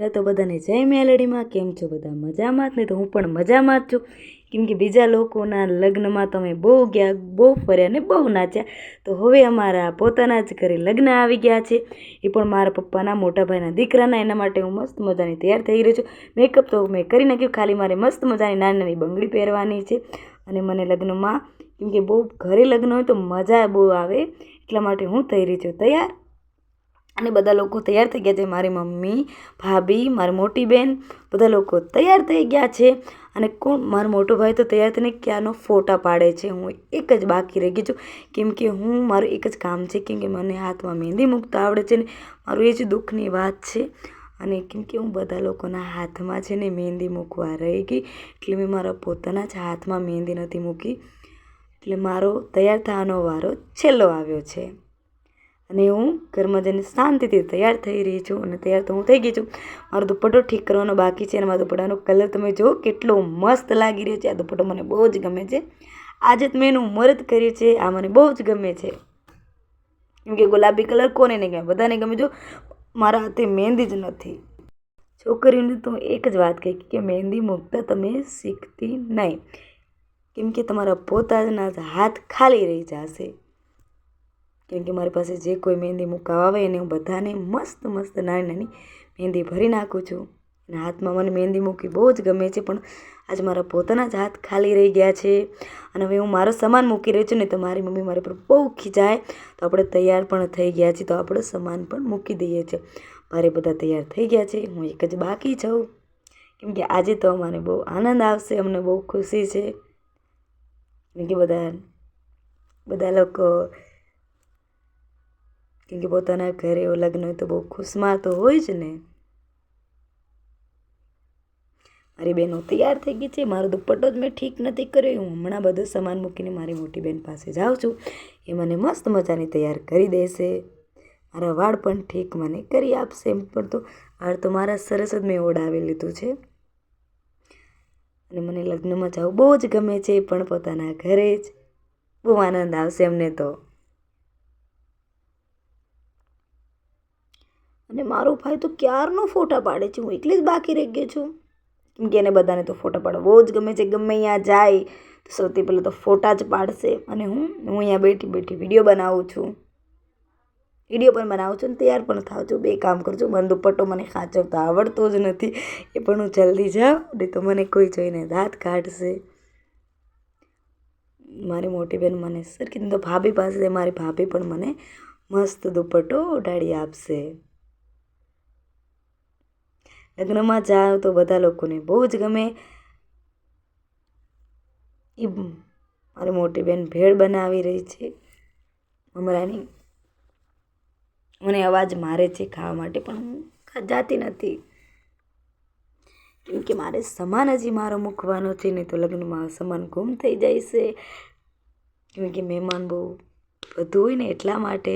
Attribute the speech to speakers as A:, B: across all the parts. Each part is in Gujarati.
A: પહેલાં તો બધાને જય મેલડીમાં, કેમ છો બધા? મજામાં જ? નહીં તો હું પણ મજામાં જ છું. કેમ કે બીજા લોકોના લગ્નમાં તમે બહુ ગયા, બહુ ફર્યા ને બહુ નાચ્યા. તો હવે અમારા પોતાના જ ઘરે લગ્ન આવી ગયા છે. એ પણ મારા પપ્પાના, મોટા ભાઈના દીકરાના. એના માટે હું મસ્ત મજાની તૈયાર થઈ રહી છું. મેકઅપ તો મેં કરી નાખ્યું. ખાલી મારે મસ્ત મજાની નાની નાની બંગડી પહેરવાની છે. અને મને લગ્નમાં, કેમ કે બહુ ઘરે લગ્ન હોય તો મજા બહુ આવે. એટલા માટે હું થઈ રહી છું. તૈયાર? અને બધા લોકો તૈયાર થઈ ગયા છે. મારી મમ્મી, ભાભી, મારી મોટી બહેન બધા લોકો તૈયાર થઈ ગયા છે. અને કોણ, મારો મોટો ભાઈ તો તૈયાર થઈને ક્યાંનો ફોટા પાડે છે? હું એક જ બાકી રહી ગઈ છું. કેમ કે હું, મારું એક જ કામ છે. કેમ કે મને હાથમાં મહેંદી મૂકતા આવડે છે ને મારું એ જ દુઃખની વાત છે. અને કેમ કે હું બધા લોકોના હાથમાં છે ને મહેંદી મૂકવા રહી ગઈ. એટલે મેં મારા પોતાના જ હાથમાં મહેંદી નથી મૂકી. એટલે મારો તૈયાર થવાનો વારો છેલ્લો આવ્યો છે. અને હું ઘરમાં જઈને શાંતિથી તૈયાર થઈ રહી છું અને તૈયાર તો હું થઈ ગઈ છું. મારો દુપટ્ટો ઠીક કરવાનો બાકી છે અને મારા દુપટ્ટાનો કલર તમે જુઓ કેટલો મસ્ત લાગી રહ્યો છે. આ દુપટ્ટો મને બહુ જ ગમે છે. આજે જ મેં એનું મુહૂર્ત કર્યું છે. આ મને બહુ જ ગમે છે. કેમ કે ગુલાબી કલર કોને નહીં ગમે? બધાને ગમે જો મારા હાથે મહેંદી જ નથી. છોકરીઓને તો એક જ વાત કહી કે મહેંદી મૂકતા તમે શીખતી નહીં. કેમ કે તમારા પોતાના હાથ ખાલી રહી જશે. કેમ કે મારી પાસે જે કોઈ મહેંદી મૂકવા આવે એને હું બધાને મસ્ત મસ્ત નાની નાની મહેંદી ભરી નાખું છું. અને હાથમાં મને મહેંદી મૂકવી બહુ જ ગમે છે, પણ આજે મારા પોતાના જ હાથ ખાલી રહી ગયા છે. અને હવે હું મારો સામાન મૂકી રહ્યો છું ને તો મારી મમ્મી મારી પર બહુ ખીજાય. તો આપણે તૈયાર પણ થઈ ગયા છીએ, તો આપણે સામાન પણ મૂકી દઈએ છીએ. મારે બધા તૈયાર થઈ ગયા છે, હું એક જ બાકી છું. કેમ કે આજે તો અમારે બહુ આનંદ આવશે, અમને બહુ ખુશી છે. કેમ કે બધા બધા લોકો કેમ કે પોતાના ઘરે લગ્ન હોય તો બહુ ખુશમાં તો હોય જ ને. મારી બહેનો તૈયાર થઈ ગઈ છે. મારો દુપટ્ટો જ મેં ઠીક નથી કર્યો. હું હમણાં બધો સામાન મૂકીને મારી મોટી બહેન પાસે જાઉં છું. એ મને મસ્ત મજાની તૈયાર કરી દેશે. મારા વાળ પણ ઠીક મને કરી આપશે એમ. પણ તો વાળ તો મારા સરસ જ મેં ઓડાવી લીધું છે. અને મને લગ્નમાં જવું બહુ જ ગમે છે. પણ પોતાના ઘરે જ બહુ આનંદ આવશે અમને તો. અને મારો ભાઈ તો ક્યારનો ફોટા પાડે છે? હું એકલી જ બાકી રહી ગઈ છું. કેમ કે એને બધાને તો ફોટા પાડવા બહુ જ ગમે છે. ગમે અહીંયા જાય, તો સૌથી પહેલાં તો ફોટા જ પાડશે. અને હું હું અહીંયા બેઠી બેઠી વીડિયો બનાવું છું. વીડિયો પણ બનાવું છું અને તૈયાર પણ થાવ છું. બે કામ કરું છું. મને દુપટ્ટો મને ખાંચવતા આવડતો જ નથી. એ પણ હું જલ્દી જાઉં નહીં તો મને કોઈ જોઈને દાંત કાઢશે. મારી મોટી બેન મને સરખી તો ભાભી પાસે મારી ભાભી પણ મને મસ્ત દુપટ્ટો ઉડાડી આપશે. લગ્નમાં જાઓ તો બધા લોકોને બહુ જ ગમે. એ મારી મોટી બેન ભેળ બનાવી રહી છે. મમરાની મને અવાજ મારે છે ખાવા માટે, પણ હું જાતી નથી. કેમ કે મારે સમાન હજી મારો મૂકવાનો છે, નહીં તો લગ્નમાં સમાન ગુમ થઈ જાય છે. કેમ કે મહેમાન બહુ વધુ હોય ને એટલા માટે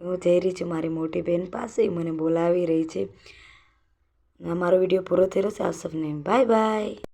A: હું જઈ રહી છું મારી મોટી બહેન પાસે મને બોલાવી રહી છે. મારો વીડિયો પૂરો થયેલો છે આપ સૌને. Bye bye.